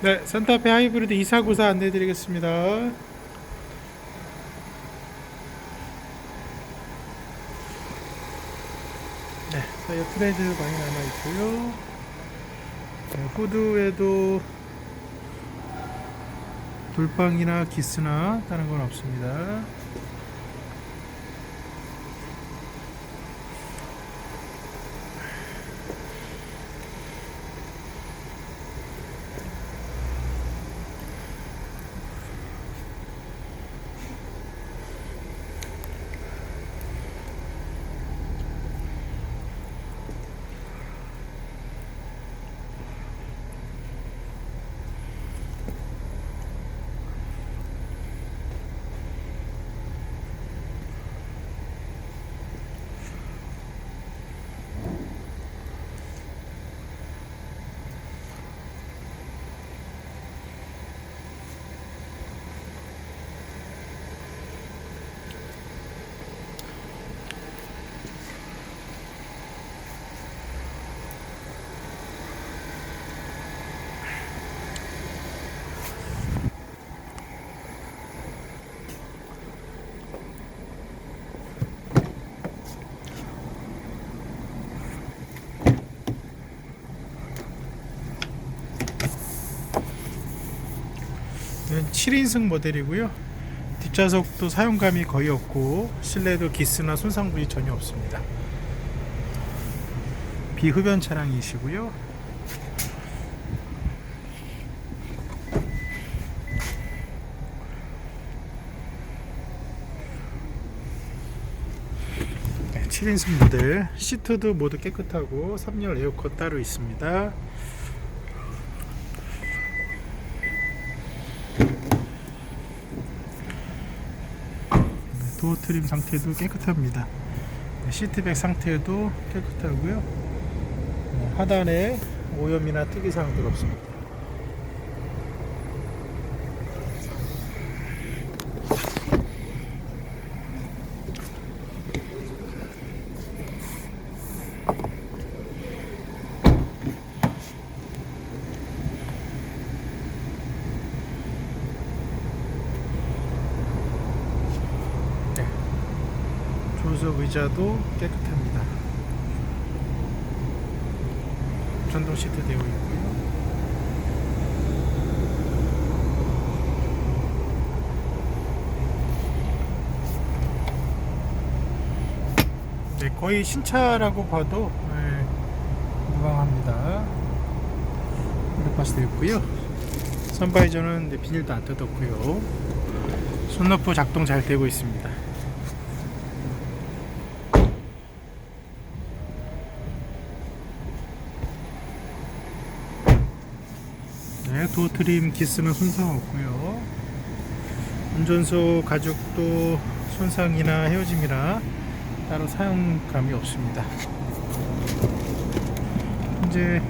네, 산타페 하이브리드 2494 안내 드리겠습니다. 네, 타이어 트레드 많이 남아 있고요. 네, 후드에도 돌방이나 기스나 다른 건 없습니다. 이건 7인승 모델이고요. 뒷좌석도 사용감이 거의 없고 실내도 기스나 손상 부위 전혀 없습니다. 비흡연 차량이시고요. 네, 7인승 모델 시트도 모두 깨끗하고 3열 에어컨 따로 있습니다. 도어 트림 상태도 깨끗합니다. 네, 시트백 상태도 깨끗하고요. 네, 하단에 오염이나 특이사항들 없습니다. 조수석 의자도 깨끗합니다. 전동 시트 되어 있고요. 네, 거의 신차라고 봐도 네, 무방합니다. 블랙박스 되어 있고요. 선바이저는 네, 비닐도 안 뜯었고요. 손너프 작동 잘 되고 있습니다. 네, 도어 트림 기스는 손상 없고요. 운전소 가죽도 손상이나 헤어짐이나 따로 사용감이 없습니다. 현재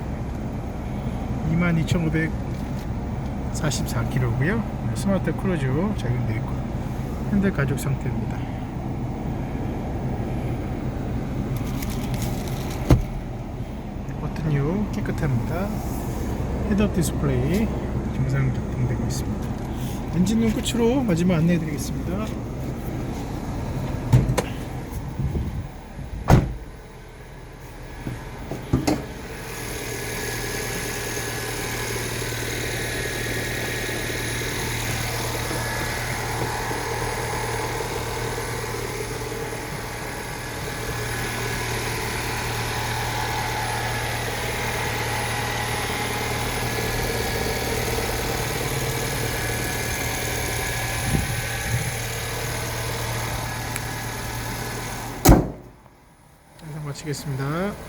22,544km고요. 스마트 크루즈 적용되어 있고 핸들 가죽 상태입니다. 버튼유 깨끗합니다. 헤드업 디스플레이 정상 작동되고 있습니다. 엔진룸 끝으로 마지막 안내해 드리겠습니다. 영상 마치겠습니다.